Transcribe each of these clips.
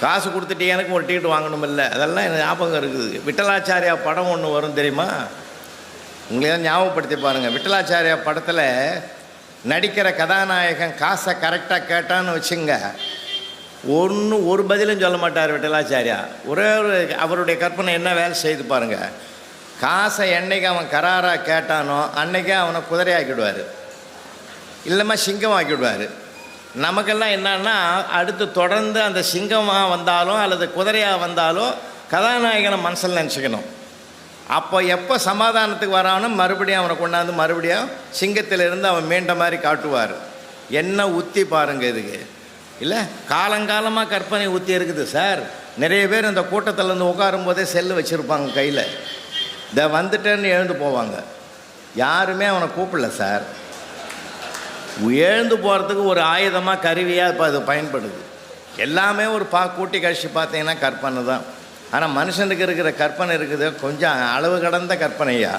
காசு கொடுத்துட்டு எனக்கு ஒரு டிக்கெட் வாங்கணும் இல்லை அதெல்லாம் எனக்கு ஞாபகம் இருக்குது. விட்டலாச்சாரியா படம் ஒன்று வரும் தெரியுமா? உங்களை ஞாபகப்படுத்தி பாருங்கள் விட்டலாச்சாரியா படத்தில் நடிக்கிற கதாநாயகன் காசை கரெக்டாக கேட்டான்னு வச்சுங்க. ஒன்றும் ஒரு பதிலும் சொல்ல மாட்டார் விட்டலாச்சாரியா. ஒரே ஒரு அவருடைய கற்பனை என்ன வேலை செய்து பாருங்கள் காசை என்னைக்கு அவன் கராராக கேட்டானோ அன்னைக்கே அவனை குதிரையாக்கிடுவார். இல்லைம்மா சிங்கம் ஆக்கிவிடுவார் நமக்கெல்லாம் என்னன்னா அடுத்து தொடர்ந்து அந்த சிங்கமாக வந்தாலும் அல்லது குதிரையாக வந்தாலும் கதாநாயகனை மனசில் நினச்சிக்கணும். அப்போ எப்போ சமாதானத்துக்கு வரானோ மறுபடியும் அவனை கொண்டாந்து மறுபடியும் சிங்கத்திலிருந்து அவன் மீண்ட மாதிரி காட்டுவார். என்ன உத்தி பாருங்க இதுக்கு. இல்லை காலங்காலமாக கற்பனை உத்தி இருக்குது சார். நிறைய பேர் இந்த கூட்டத்தில் இருந்து உட்காரும் போதே செல்லு வச்சுருப்பாங்க கையில். இதை வந்துட்டேன்னு எழுந்து போவாங்க. யாருமே அவனை கூப்பிடல சார். எழுந்து போகிறதுக்கு ஒரு ஆயுதமாக கருவியாக இப்போ அது பயன்படுது. எல்லாமே ஒரு பா கூட்டி கழிச்சு பார்த்தீங்கன்னா கற்பனை தான். ஆனால் மனுஷனுக்கு இருக்கிற கற்பனை இருக்குது. கொஞ்சம் அளவு கடந்த கற்பனையா?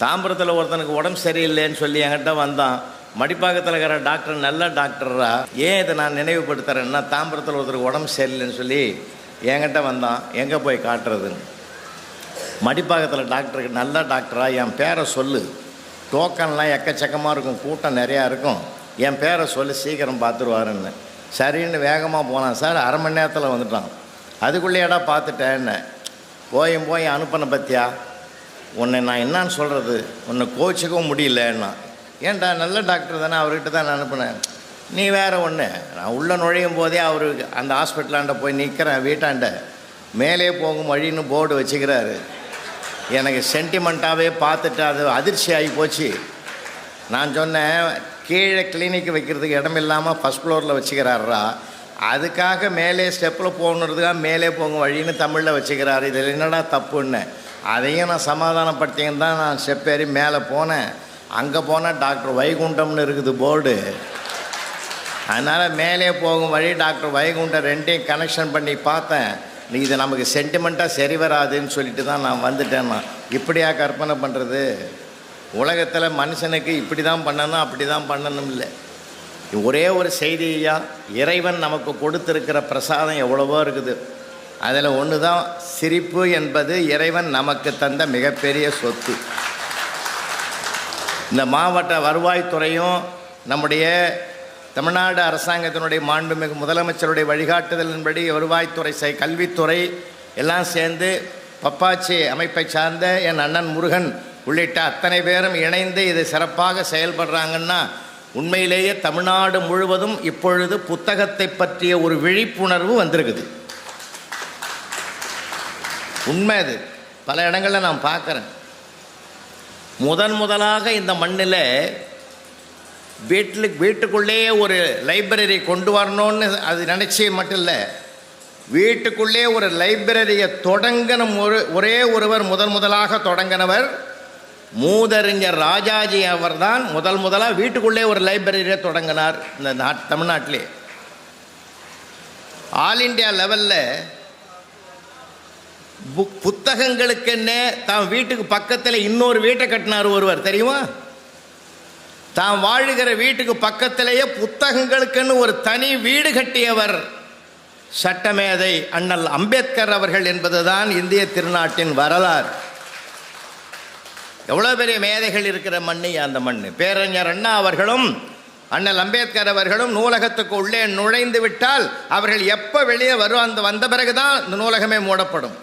தாம்பரத்தில் ஒருத்தனுக்கு உடம்பு சரியில்லைன்னு சொல்லி என்கிட்ட வந்தான். மடிப்பாக்கத்தில் இருக்கிற டாக்டர் நல்ல டாக்டரா ஏன் இதை நான் நினைவுபடுத்துகிறேன்னா தாம்பரத்தில் ஒருத்தருக்கு உடம்பு சரியில்லைன்னு சொல்லி என்கிட்ட வந்தான். எங்கே போய் காட்டுறதுன்னு. மடிப்பாக்கத்தில் டாக்டருக்கு நல்ல டாக்டரா? என் பேரை சொல்லு. டோக்கன்லாம் எக்கச்சக்கமாக இருக்கும் கூட்டம் நிறையா இருக்கும். என் பேரை சொல்லி சீக்கிரம் பார்த்துருவாருன்னு. சரின்னு வேகமாக போனான் சார் அரை மணி நேரத்தில் வந்துட்டான். அதுக்குள்ளேயேடா பார்த்துட்டேன்னு போயும் போய் அனுப்பின பத்தியா? உன்னை நான் என்னன்னு சொல்கிறது உன்னை கோச்சிக்கவும் முடியலன்னா. ஏன்டா நல்ல டாக்டர் தானே அவர்கிட்ட தான் நான் அனுப்பினேன். நீ வேறு ஒன்று நான் உள்ளே நுழையும் போதே அவர் அந்த ஹாஸ்பிட்டலாண்ட போய் நிற்கிறேன் வீட்டாண்ட. மேலே போகும் வழின்னு போர்டு வச்சுக்கிறாரு. எனக்கு சென்டிமெண்ட்டாகவே பார்த்துட்டு அது அதிர்ச்சி ஆகி போச்சு. நான் சொன்னேன் கீழே கிளினிக் வைக்கிறதுக்கு இடம் இல்லாமல் ஃபஸ்ட் ஃப்ளோரில் வச்சுக்கிறாரா அதுக்காக மேலே ஸ்டெப்பில் போகணுன்றதுக்காக மேலே போகும் வழின்னு தமிழில் வச்சுக்கிறாரு. இதில் என்னடா தப்புன்னு? அதையும் நான் சமாதானப்படுத்திங்கன்னு தான் நான் ஸ்டெப் ஏறி மேலே போனேன். அங்கே போனால் டாக்டர் வைகுண்டம்னு இருக்குது போர்டு. அதனால் மேலே போகும் வழி டாக்டர் வைகுண்டம் ரெண்டையும் கனெக்ஷன் பண்ணி பார்த்தேன். நீ இது நமக்கு சென்டிமெண்ட்டாக சரி வராதுன்னு சொல்லிட்டு தான் நான் வந்துட்டேன் நான். இப்படியா கற்பனை பண்ணுறது உலகத்தில் மனுஷனுக்கு இப்படி தான் பண்ணணும் அப்படி தான் பண்ணணும் இல்லை. ஒரே ஒரு செய்தியாக இறைவன் நமக்கு கொடுத்துருக்கிற பிரசாதம் எவ்வளவோ இருக்குது. அதில் ஒன்று தான் சிரிப்பு என்பது இறைவன் நமக்கு தந்த மிகப்பெரிய சொத்து. இந்த மாவட்ட வருவாய்த்துறையும் நம்முடைய தமிழ்நாடு அரசாங்கத்தினுடைய மாண்புமிகு முதலமைச்சருடைய வழிகாட்டுதலின்படி வருவாய்த்துறை செய் கல்வித்துறை எல்லாம் சேர்ந்து பப்பாச்சி அமைப்பை சார்ந்த என் அண்ணன் முருகன் உள்ளிட்ட அத்தனை பேரும் இணைந்து இது சிறப்பாக செயல்படுறாங்கன்னா உண்மையிலேயே தமிழ்நாடு முழுவதும் இப்பொழுது புத்தகத்தை பற்றிய ஒரு விழிப்புணர்வு வந்திருக்குது. உண்மை அது. பல இடங்களில் நான் பார்க்குறேன். முதன் முதலாக இந்த மண்ணில் வீட்டில் வீட்டுக்குள்ளேயே ஒரு லைப்ரரி கொண்டு வரணும்னு அது நினச்சி மட்டும் இல்லை வீட்டுக்குள்ளே ஒரு லைப்ரரியை தொடங்கின ஒரு ஒரே ஒருவர் முதன் முதலாக தொடங்கினவர் மூதறிஞர் ராஜாஜி அவர்தான். முதல் முதலாக வீட்டுக்குள்ளே ஒரு லைப்ரரியை தொடங்கினார் இந்த நாட் தமிழ்நாட்டிலே. ஆல் இண்டியா லெவலில் புக் புத்தகங்களுக்குன்னே தான் வீட்டுக்கு பக்கத்தில் இன்னொரு வீட்டை கட்டினார் ஒருவர் தெரியுமா? தான் வாழுகிற வீட்டுக்கு பக்கத்திலேயே புத்தகங்களுக்குன்னு ஒரு தனி வீடு கட்டியவர். சட்டமேதை அண்ணல் அம்பேத்கர் அவர்கள் என்பதுதான் இந்திய திருநாட்டின் வரலாறு. எவ்வளோ பெரிய மேதைகள் இருக்கிற மண்ணு அந்த மண்ணு. பேரறிஞர் அண்ணா அவர்களும் அண்ணல் அம்பேத்கர் அவர்களும் நூலகத்துக்கு உள்ளே நுழைந்து விட்டால் அவர்கள் எப்போ வெளியே வரும் அந்த வந்த பிறகுதான் இந்த நூலகமே மூடப்படும்.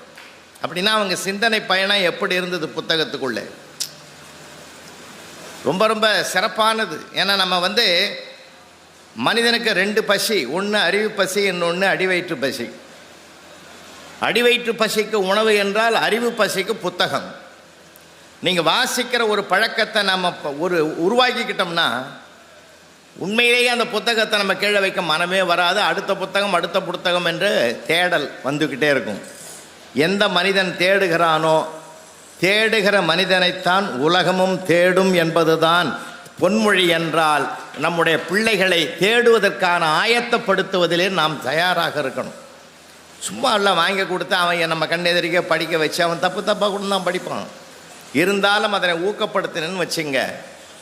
அப்படின்னா அவங்க சிந்தனை பயணம் எப்படி இருந்தது புத்தகத்துக்குள்ளே? ரொம்ப ரொம்ப சிறப்பானது. ஏன்னா நம்ம வந்து மனிதனுக்கு ரெண்டு பசி ஒன்று அறிவு பசி இன்னொன்று அடிவயிற்று பசி. அடிவயிற்று பசிக்கு உணவு என்றால் அறிவு பசிக்கு புத்தகம். நீங்கள் வாசிக்கிற ஒரு பழக்கத்தை நம்ம ஒரு உருவாக்கிக்கிட்டோம்னா உண்மையிலேயே அந்த புத்தகத்தை நம்ம கீழே வைக்க மனமே வராது. அடுத்த புத்தகம் அடுத்த புத்தகம் என்று தேடல் வந்துக்கிட்டே இருக்கும். எந்த மனிதன் தேடுகிறானோ தேடுகிற மனிதனைத்தான் உலகமும் தேடும் என்பதுதான் பொன்மொழி என்றால் நம்முடைய பிள்ளைகளை தேடுவதற்கான ஆயத்தப்படுத்துவதிலே நாம் தயாராக இருக்கணும். சும்மா எல்லாம் வாங்கி கொடுத்து அவன் நம்ம கண்ணெதிரிக்க படிக்க வச்சு அவன் தப்பு தப்பாக கூட தான் படிப்பான். இருந்தாலும் அதனை ஊக்கப்படுத்தினு வச்சுங்க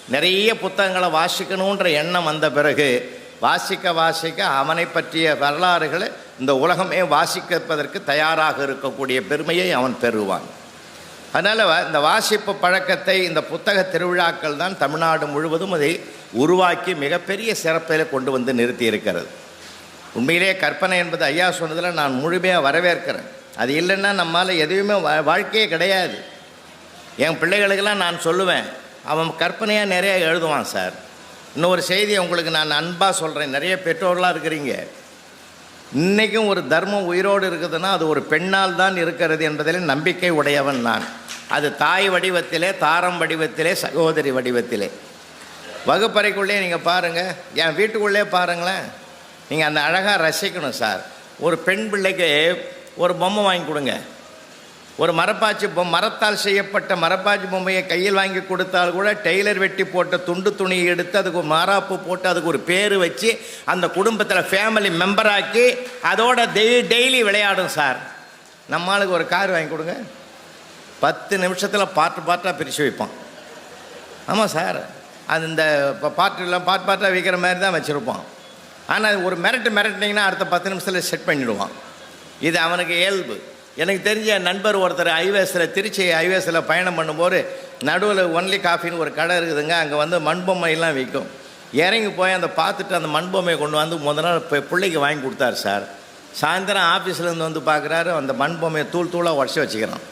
நிறைய புத்தகங்களை வாசிக்கணுன்ற எண்ணம் வந்த பிறகு வாசிக்க வாசிக்க அவனை பற்றிய வரலாறுகளை இந்த உலகமே வாசிக்கப்பதற்கு தயாராக இருக்கக்கூடிய பெருமையை அவன் பெறுவான். அதனால் இந்த வாசிப்பு பழக்கத்தை இந்த புத்தக திருவிழாக்கள் தான் தமிழ்நாடு முழுவதும் அதை உருவாக்கி மிகப்பெரிய சிறப்பில் கொண்டு வந்து நிறுத்தி இருக்கிறது உண்மையிலேயே கற்பனை என்பது ஐயா சொன்னதில் நான் முழுமையாக வரவேற்கிறேன். அது இல்லைன்னா நம்மால் எதுவுமே வா- வாழ்க்கையே கிடையாது. என் பிள்ளைகளுக்கெல்லாம் நான் சொல்லுவேன் அவன் கற்பனையாக நிறையா எழுதுவான் சார். இன்னொரு செய்தியை உங்களுக்கு நான் அன்பாக சொல்கிறேன் நிறைய பெற்றோர்களாக இருக்கிறீங்க. இன்றைக்கும் ஒரு தர்மம் உயிரோடு இருக்குதுன்னா அது ஒரு பெண்ணால் தான் இருக்கிறது என்பதில் நம்பிக்கை உடையவன் நான். அது தாய் வடிவத்திலே தாரம் வடிவத்திலே சகோதரி வடிவத்திலே. வகுப்பறைக்குள்ளே நீங்கள் பாருங்கள் என் வீட்டுக்குள்ளே பாருங்களேன். நீங்கள் அந்த அழகாக ரசிக்கணும் சார். ஒரு பெண் பிள்ளைக்கு ஒரு பொம்மை வாங்கி கொடுங்க. ஒரு மரப்பாச்சி பொம் மரத்தால் செய்யப்பட்ட மரப்பாச்சி பொம்மையை கையில் வாங்கி கொடுத்தால் கூட டெய்லர் வெட்டி போட்ட துண்டு துணியை எடுத்து அதுக்கு ஒரு மாறாப்பு போட்டு அதுக்கு ஒரு பேர் வச்சு அந்த குடும்பத்தில் ஃபேமிலி மெம்பராக்கி அதோட டெய் டெய்லி விளையாடும் சார். நம்மளுக்கு ஒரு கார் வாங்கி கொடுங்க. பத்து நிமிஷத்தில் பாட்டு பாட்டாக பிரித்து வைப்பான். ஆமாம் சார் அது இந்த இப்போ பாட்டுலாம் பாட்டு பாட்டாக வைக்கிற மாதிரி தான் வச்சுருப்பான். ஆனால் ஒரு மிரட்டு மிரட்டினீங்கன்னா அடுத்த பத்து நிமிஷத்தில் செட் பண்ணிவிடுவான் இது அவனுக்கு இயல்பு. எனக்கு தெரிஞ்ச நண்பர் ஒருத்தர் ஐவேஸில் திருச்சி ஐவேஸில் பயணம் பண்ணும்போது நடுவில் ஒன்லி காஃபின்னு ஒரு கடை இருக்குதுங்க. அங்கே வந்து மண்பொம்மையெல்லாம் விற்கும் இறங்கி போய் அந்த பார்த்துட்டு அந்த மண்பொம்மையை கொண்டு வந்து முத நாள் இப்போ பிள்ளைக்கு வாங்கி கொடுத்தாரு சார் சாயந்தரம் ஆஃபீஸ்லேருந்து வந்து பார்க்குறாரு. அந்த மண்பொம்மையை தூள் தூளாக உடச்சி வச்சுக்கிறான்.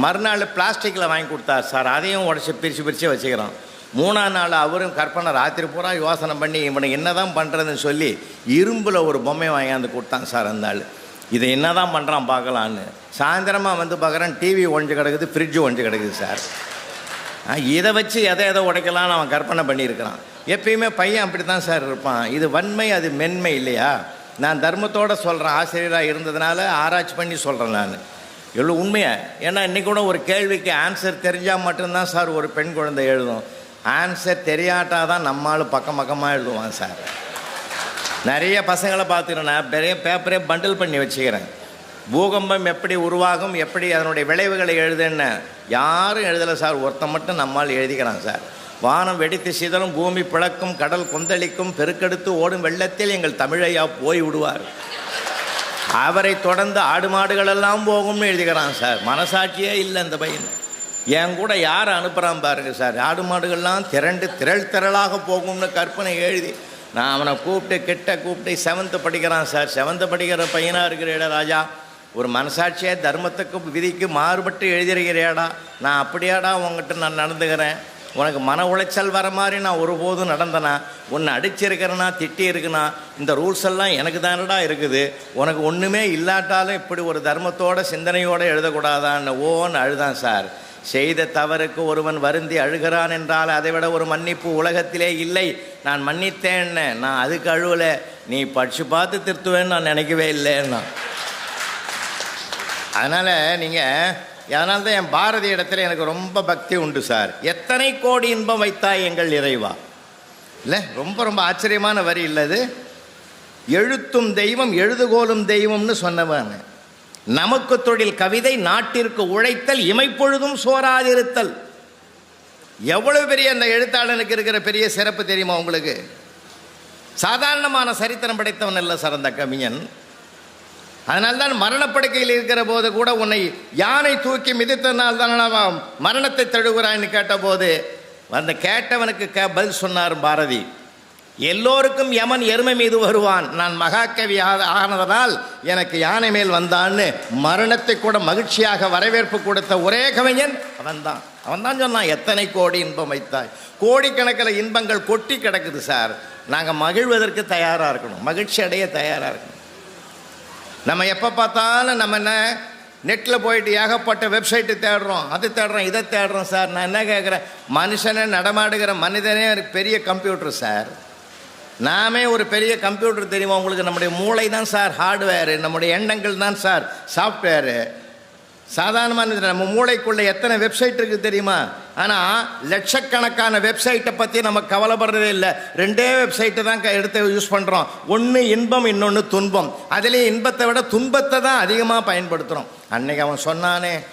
மறுநாள் பிளாஸ்டிக்கில் வாங்கி கொடுத்தார் சார் அதையும் உடச்சி பிரித்து பிரித்து வச்சுக்கிறான் மூணாம் நாள் அவரும் கற்பனை ராத்திரி பூரா யோசனை பண்ணி இவனுக்கு என்ன தான் பண்ணுறதுன்னு சொல்லி இரும்பில் ஒரு பொம்மை வாங்கியாந்து கொடுத்தான் சார் அந்த ஆள். இதை என்ன தான் பண்ணுறான் பார்க்கலான்னு. சாயந்தரமாக வந்து பார்க்குறேன் டிவி ஒழிஞ்சு கிடக்குது ஃப்ரிட்ஜு ஒழிஞ்சு கிடக்குது சார். இதை வச்சு எதை எதை உடைக்கலாம்னு அவன் கற்பனை பண்ணியிருக்கிறான். எப்பயுமே பையன் அப்படி தான் சார் இருப்பான். இது வன்மை அது மென்மை இல்லையா? நான் தர்மத்தோடு சொல்கிறேன் ஆசிரியராக இருந்ததுனால ஆராய்ச்சி பண்ணி சொல்கிறேன் நான். எவ்வளோ உண்மையாக ஏன்னா இன்றைக்கி கூட ஒரு கேள்விக்கு ஆன்சர் தெரிஞ்சால் மட்டும்தான் சார் ஒரு பெண் குழந்தை எழுதும். ஆன்சர் தெரியாட்டா தான் நம்மளால் பக்கம் பக்கமாக எழுதுவான் சார். நிறைய பசங்களை பார்த்துக்கிறேன். நான் பெரிய பேப்பரே பண்டில் பண்ணி வச்சுக்கிறேன். பூகம்பம் எப்படி உருவாகும் எப்படி அதனுடைய விளைவுகளை எழுதுன்னு யாரும் எழுதலை சார். ஒருத்தன் மட்டும் நம்மால் எழுதிக்கிறான் சார். வானம் வெடித்து சிதறும் பூமி பிளக்கும் கடல் கொந்தளிக்கும் பெருக்கெடுத்து ஓடும் வெள்ளத்தில் எங்கள் தமிழையா போய் விடுவார். அவரை தொடர்ந்து ஆடு மாடுகளெல்லாம் போகும்னு எழுதிக்கிறான் சார். மனசாட்சியே இல்லை அந்த பையன். என் கூட யார் அனுப்புகிறான் பாருங்க சார். ஆடு மாடுகள்லாம் திரண்டு திரள் திரளாக போகும்னு கற்பனை எழுதி நான் அவனை கூப்பிட்டு கிட்ட கூப்பிட்டு செவன்த்து படிக்கிறான் சார். செவன்த்து படிக்கிற பையனாக இருக்கிற ராஜா. ஒரு மனசாட்சியை தர்மத்துக்கு விதிக்கு மாறுபட்டு எழுதியிருக்கிறேடா. நான் அப்படியாடா உங்ககிட்ட நான் நடந்துக்கிறேன். உனக்கு மன உளைச்சல் வர மாதிரி நான் ஒருபோதும் நடந்தனா உன்னை அடிச்சிருக்கிறேனா திட்டி இருக்குனா இந்த ரூல்ஸ் எல்லாம் எனக்கு தானடா இருக்குது. உனக்கு ஒன்றுமே இல்லாட்டாலும் இப்படி ஒரு தர்மத்தோட சிந்தனையோடு எழுதக்கூடாதான்னு ஓன்னு அழுதான் சார். செய்த தவறுக்கு ஒருவன் வருந்தி அழுகிறான் என்றால் அதை விட ஒரு மன்னிப்பு உலகத்திலே இல்லை. நான் மன்னித்தேன்னு நான் அதுக்கு அழுவலை. நீ படிச்சு பார்த்து திருத்துவேன்னு நான் நினைக்கவே இல்லைன்னா. அதனால் நீங்கள் அதனால தான் என் பாரதி இடத்துல எனக்கு ரொம்ப பக்தி உண்டு சார். எத்தனை கோடி இன்பம் வைத்தாய் எங்கள் இறைவா? இல்லை ரொம்ப ரொம்ப ஆச்சரியமான வரி இல்லது எழுத்தும் தெய்வம் எழுதுகோலும் தெய்வம்னு சொன்னவன் நமக்கு தொழில் கவிதை நாட்டிற்கு உழைத்தல் இமைப்பொழுதும் சோராதிருத்தல். எவ்வளவு பெரிய அந்த எழுத்தாளனுக்கு இருக்கிற பெரிய சிறப்பு தெரியுமா உங்களுக்கு? சாதாரணமான சரித்திரம் படைத்தவன் அல்ல சார் அந்த கவிஞன். அதனால்தான் மரணப்படுக்கையில் இருக்கிற போது கூட உன்னை யானை தூக்கி மிதித்தனால் தான் மரணத்தை தழுவுறான்னு கேட்டபோது அந்த கேட்டவனுக்கு க பதில் சொன்னார் பாரதி. எல்லோருக்கும் யமன் எருமை மீது வருவான். நான் மகாகவி ஆனதனால் எனக்கு யானை மேல் வந்தான்னு மரணத்தை கூட மகிழ்ச்சியாக வரவேற்பு கொடுத்த ஒரே கவிஞன் அவன்தான். அவன்தான் சொன்னான் எத்தனை கோடி இன்பம் வைத்தாய்? கோடிக்கணக்கில் இன்பங்கள் கொட்டி கிடக்குது சார். நாங்கள் மகிழ்வதற்கு தயாராக இருக்கணும். மகிழ்ச்சி அடைய தயாராக இருக்கணும். நம்ம எப்போ பார்த்தாலும் நம்ம என்ன நெட்டில் போயிட்டு ஏகப்பட்ட வெப்சைட்டு தேடுறோம் அது தேடுறோம் இதை தேடுறோம் சார் நான் என்ன கேட்குறேன் மனுஷனே நடமாடுகிற மனிதனே ஒரு பெரிய கம்ப்யூட்டர் சார் நாமே ஒரு பெரிய கம்ப்யூட்டர் தெரியுமா உங்களுக்கு? நம்முடைய மூளை தான் சார் ஹார்ட்வேரு நம்முடைய எண்ணங்கள் தான் சார் சாஃப்ட்வேரு சாதாரணமான நம்ம மூளைக்குள்ளே எத்தனை வெப்சைட் இருக்குது தெரியுமா? ஆனால் லட்சக்கணக்கான வெப்சைட்டை பற்றி நம்ம கவலைப்படுறதே இல்லை. ரெண்டே வெப்சைட்டை தான் க- எடுத்து யூஸ் பண்ணுறோம் ஒன்று இன்பம் இன்னொன்று துன்பம். அதுலேயும் இன்பத்தை விட துன்பத்தை தான் அதிகமாக பயன்படுத்துகிறோம் அன்னைக்கு அவன் சொன்னானே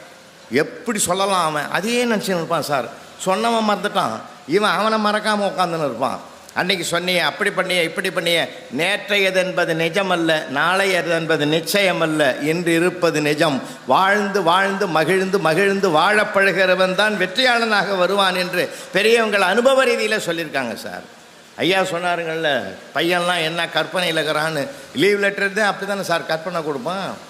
எப்படி சொல்லலாம் அவன்? அதையே நினச்சின்னு இருப்பான் சார். சொன்னவன் மறந்துட்டான். இவன் அவனை மறக்காமல் உட்காந்துன்னு இருப்பான். அன்னைக்கு சொன்னியே அப்படி பண்ணிய இப்படி பண்ணிய. நேற்றையது என்பது நிஜமல்ல நாளையது என்பது நிச்சயமல்ல. என்று இருப்பது நிஜம். வாழ்ந்து வாழ்ந்து மகிழ்ந்து மகிழ்ந்து வாழப்பழுகிறவன் தான் வெற்றியாளனாக வருவான் என்று பெரியவங்கள் அனுபவ ரீதியில் சொல்லியிருக்காங்க சார். ஐயா சொன்னாருங்கள்ல பையன்லாம் என்ன கற்பனையில் இருக்கிறான்னு. லீவ் லெட்டர் தான் அப்படி தானே சார் கற்பனை கொடுப்பான்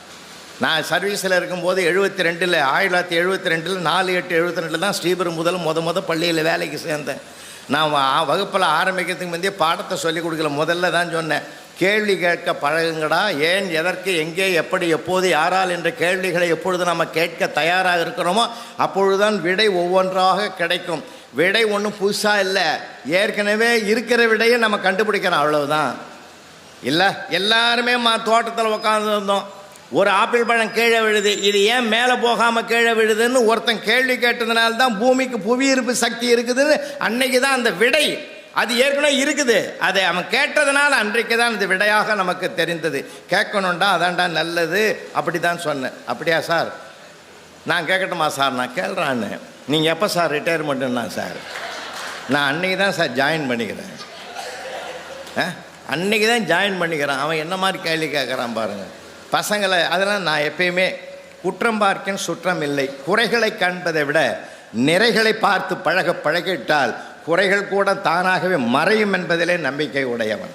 நான் சர்வீஸில் இருக்கும்போது எழுபத்தி ரெண்டில் ஆயிரத்தி தொள்ளாயிரத்தி எழுபத்தி ரெண்டில் நாலு எட்டு எழுபத்தி ரெண்டில் தான் ஸ்ரீபெரும் முதல் முத முத பள்ளியில் வேலைக்கு சேர்ந்தேன். நான் வகுப்பில் ஆரம்பிக்கிறதுக்கு முந்தைய பாடத்தை சொல்லிக் கொடுக்கல. முதல்ல தான் சொன்னேன். கேள்வி கேட்க பழகுங்கடா. ஏன் எதற்கு எங்கே எப்படி எப்போது யாரால் என்ற கேள்விகளை எப்பொழுது நம்ம கேட்க தயாராக இருக்கிறோமோ அப்பொழுதுதான் விடை ஒவ்வொன்றாக கிடைக்கும். விடை ஒன்றும் புதுசாக இல்லை. ஏற்கனவே இருக்கிற விடையை நம்ம கண்டுபிடிக்கிறோம் அவ்வளவுதான். இல்லை? எல்லாருமே மா தோட்டத்தில் உட்காந்துருந்தோம் ஒரு ஆப்பிள் பழம் கீழே விழுது இது ஏன் மேலே போகாமல் கீழே விழுதுன்னு ஒருத்தன் கேள்வி கேட்டதுனால தான் பூமிக்கு புவியீர்ப்பு சக்தி இருக்குதுன்னு அன்னைக்கு தான் அந்த விடை. அது ஏற்கனவே இருக்குது. அதை அவன் கேட்டதுனால அன்றைக்கு தான் இது விடையாக நமக்கு தெரிந்தது. கேட்கணுண்டா அதான்டா நல்லது. அப்படி தான் சொன்னேன். அப்படியா சார்? நான் கேட்கட்டுமா சார்? நான் கேள்றான்னு நீங்கள் எப்போ சார் ரிட்டையர்மெண்ட்டுன்னா சார்? நான் அன்னைக்கு தான் சார் ஜாயின் பண்ணிக்கிறேன். ஆ? அன்னைக்கு தான் ஜாயின் பண்ணிக்கிறான். அவன் என்ன மாதிரி கேள்வி கேட்குறான் பாருங்கள் பசங்களை அதெல்லாம் நான் எப்பயுமே குற்றம் பார்க்கின் சுற்றம் இல்லை. குறைகளை காண்பதை விட நிறைகளை பார்த்து பழக பழகிட்டால் குறைகள் கூட தானாகவே மறையும் என்பதிலே நம்பிக்கை உடையவன்.